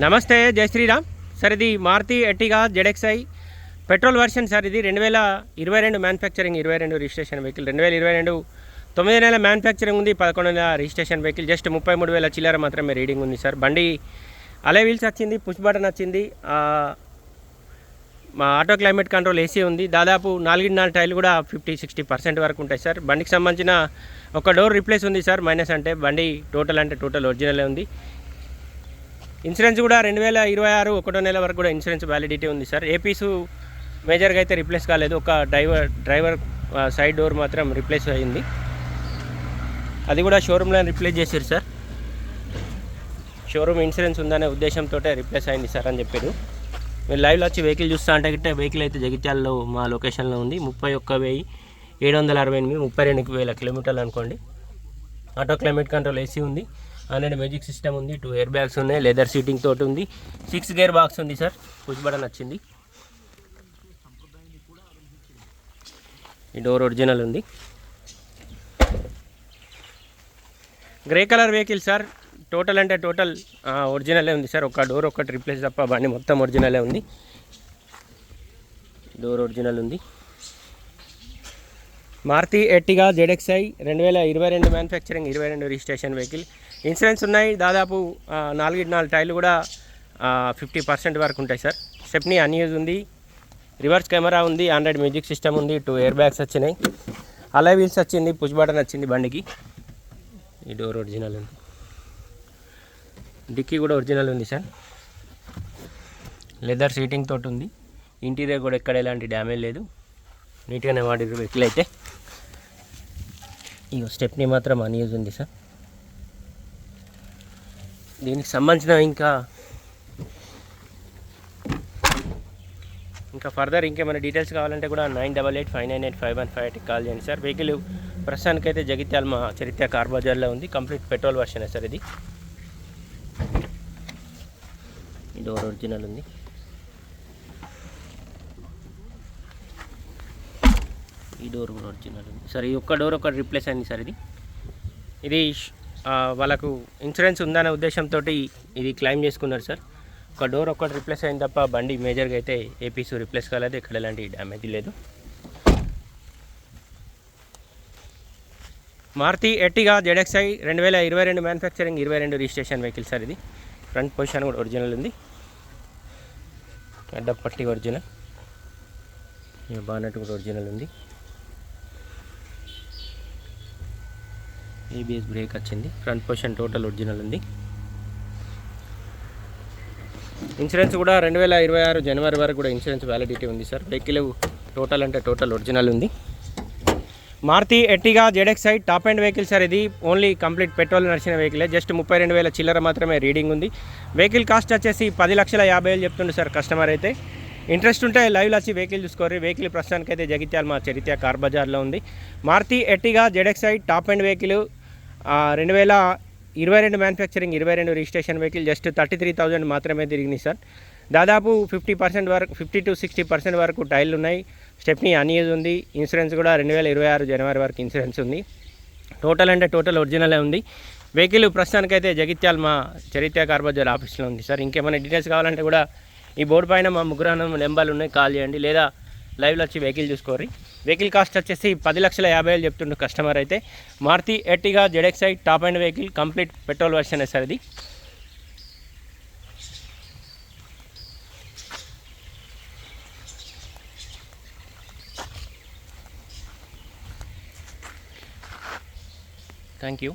నమస్తే జై శ్రీరామ్. సార్ ఇది Maruti Ertiga ZXi. Petrol version sir ఇది రెండు వేల ఇరవై రెండు మ్యానుఫ్యాక్చరింగ్ ఇరవై రెండు రిజిస్ట్రేషన్ వెహికల్. రెండు వేల ఇరవై రెండు తొమ్మిది నెలల మ్యానుఫ్యాక్చరింగ్ ఉంది పదకొండు నెలల రిజిస్ట్రేషన్ వెహికల్. జస్ట్ ముప్పై మూడు వేల చిల్లర మాత్రమే రీడింగ్ ఉంది సార్. బండి అలే వీల్స్ వచ్చింది పుష్ బటన్ వచ్చింది మా ఆటో క్లైమేట్ కంట్రోల్ ఏసీ ఉంది. దాదాపు నాలుగున్నర టైర్లు కూడా ఫిఫ్టీ సిక్స్టీ పర్సెంట్ వరకు ఉంటాయి సార్. బండికి సంబంధించిన ఒక డోర్ రిప్లేస్ ఉంది సార్ మైనస్ అంటే బండి టోటల్ అంటే టోటల్ ఒరిజినలే ఉంది. ఇన్సూరెన్స్ కూడా రెండు వేల ఇరవై ఆరు ఒకటో నెల వరకు కూడా ఇన్సూరెన్స్ వ్యాలిడిటీ ఉంది సార్. ఏపీసు మేజర్గా అయితే రిప్లేస్ కాలేదు ఒక డ్రైవర్ డ్రైవర్ సైడ్ డోర్ మాత్రం రిప్లేస్ అయింది. అది కూడా షోరూంలో రిప్లేస్ చేశారు సార్. షోరూమ్ ఇన్సూరెన్స్ ఉందనే ఉద్దేశంతో రిప్లేస్ అయింది సార్ అని చెప్పారు. మీరు లైవ్లో వచ్చి వెహికల్ చూస్తా అంటే గిట్ట వెహికల్ అయితే జగిత్యాలలో మా లొకేషన్లో ఉంది. ముప్పై ఒక్క వెయ్యి ఏడు వందల అరవై ఎనిమిది ముప్పై రెండు వేల కిలోమీటర్లు అనుకోండి. ఆటో క్లైమేట్ కంట్రోల్ ఏసీ ఉంది. హండ్రెడ్ మ్యూజిక్ సిస్టమ్ ఉంది టూ ఎయిర్ బ్యాగ్స్ ఉన్నాయి లెదర్ సీటింగ్ తోటి ఉంది. సిక్స్ గేర్ బాక్స్ ఉంది సార్ పుష్ బటన్ వచ్చింది. ఈ డోర్ ఒరిజినల్ ఉంది. Grey colour vehicle sir total అంటే టోటల్ ఒరిజినలే ఉంది సార్. ఒక డోర్ ఒకటి రిప్లేస్ తప్ప బండి మొత్తం ఒరిజినలే ఉంది. డోర్ ఒరిజినల్ ఉంది. మారుతి ఎట్టిగా జెడెక్స్ఐ రెండు వేల ఇరవై రెండు మ్యానుఫ్యాక్చరింగ్ ఇరవై రెండు రిజిస్ట్రేషన్ వెహికల్ ఇన్సూరెన్స్ ఉన్నాయి దాదాపు నాలుగు నాలుగు టైర్లు కూడా ఫిఫ్టీ పర్సెంట్ వరకు ఉంటాయి సార్. స్టెప్నీ అన్యూజ్ ఉంది రివర్స్ కెమెరా ఉంది ఆండ్రాయిడ్ మ్యూజిక్ సిస్టమ్ ఉంది టూ ఎయిర్ బ్యాగ్స్ వచ్చినాయి. అలా వీల్స్ వచ్చింది పుష్ బటన్ వచ్చింది బండికి. ఈ డోర్ ఒరిజినల్ ఉంది. డిక్కీ కూడా ఒరిజినల్ ఉంది సార్. లెదర్ సీటింగ్ తోటి ఉంది. ఇంటీరియర్ కూడా ఎక్కడ ఎలాంటి డ్యామేజ్ లేదు. నీట్గానే వాడి వెహికల్ అయితే. ఈ స్టెప్ని మాత్రం అన్యూజ్ ఉంది సార్. దీనికి సంబంధించిన ఇంకా ఇంకా ఫర్దర్ ఇంకేమైనా డీటెయిల్స్ కావాలంటే కూడా nine double eight five nine eight five one five ఎయిట్కి కాల్ చేయండి సార్. వెహికల్ ప్రస్తుతానికైతే జగిత్యాల మా చరిత్ర కార్ బజార్లో ఉంది. కంప్లీట్ పెట్రోల్ వర్షన్ సార్ ఇది. డోర్ ఒరిజినల్ ఉంది. ఈ డోర్ కూడా ఒరిజినల్ ఉంది. సార్ ఈ ఒక్క డోర్ ఒకటి రిప్లేస్ అయింది సార్ ఇది. ఇది వాళ్ళకు ఇన్సూరెన్స్ ఉందనే ఉద్దేశంతో ఇది క్లెయిమ్ చేసుకున్నారు సార్ ఒక డోర్ ఒక్కటి రిప్లేస్ అయింది తప్ప బండి మేజర్గా అయితే ఏపీసీ రిప్లేస్ కాలేదు. ఇక్కడ ఎలాంటి డ్యామేజ్ లేదు. మారుతి ఎట్టిగా జెడెక్స్ఐ రెండు వేల ఇరవై రెండు మ్యానుఫ్యాక్చరింగ్ ఇరవై రెండు రిజిస్ట్రేషన్ వెహికల్ సార్ ఇది. ఫ్రంట్ పొజిషన్ కూడా ఒరిజినల్ ఉంది. అడ్డపట్టి ఒరిజినల్ బానట్ కూడా ఒరిజినల్ ఉంది. ఏబిఎస్ బ్రేక్ వచ్చింది. ఫ్రంట్ పొజిషన్ టోటల్ ఒరిజినల్ ఉంది. ఇన్సూరెన్స్ కూడా రెండు వేల ఇరవై ఆరు జనవరి వరకు కూడా ఇన్సూరెన్స్ వ్యాలిడిటీ ఉంది సార్ వెహికల్ టోటల్ అంటే టోటల్ ఒరిజినల్ ఉంది. Maruti Ertiga ZXi top and vehicle sir ఇది ఓన్లీ కంప్లీట్ పెట్రోల్ నడిచిన వెహికలే జస్ట్ ముప్పై రెండు వేల చిల్లర మాత్రమే రీడింగ్ ఉంది. వెహికల్ కాస్ట్ వచ్చేసి పది లక్షల యాభై వేలు చెప్తుండే సార్ కస్టమర్ అయితే. ఇంట్రెస్ట్ ఉంటే లైవ్లో వచ్చి వెహికల్ చూసుకోరు వెహికల్ ప్రస్తుతానికి అయితే జగిత్యాల మా చరిత్ర కార్ బజార్లో ఉంది. Maruti Ertiga ZXi top end vehicle రెండు వేల ఇరవై రెండు మ్యానుఫ్యాక్చరింగ్ ఇరవై రెండు registration vehicle just thirty three thousand మాత్రమే తిరిగినాయి సార్. దాదాపు ఫిఫ్టీ పర్సెంట్ వరకు ఫిఫ్టీ టు సిక్స్టీ పర్సెంట్ వరకు టైర్లు ఉన్నాయి. స్టెప్నీ అన్యూజ్ ఉంది. ఇన్సూరెన్స్ కూడా రెండు వేల ఇరవై ఆరు జనవరి వరకు ఇన్సూరెన్స్ ఉంది. టోటల్ అంటే టోటల్ ఒరిజినలే ఉంది. వెహికల్ ప్రస్తుతానికైతే జగిత్యాల మా చరిత్ర కార్బజార్ ఆఫీస్లో ఉంది సార్. ఇంకేమైనా డీటెయిల్స్ కావాలంటే కూడా ఈ బోర్డు పైన మా ముగ్గురు నెంబర్లు ఉన్నాయి. కాల్ చేయండి. లేదా లైవ్లో వచ్చి వెహికల్ చూసుకోరి వెహికల్ కాస్ట్ వచ్చేసి పది లక్షల యాభై వేలు చెప్తుండు కస్టమర్ అయితే. Maruti Ertiga ZXi top and vehicle complete petrol version sir ఇది థ్యాంక్ యూ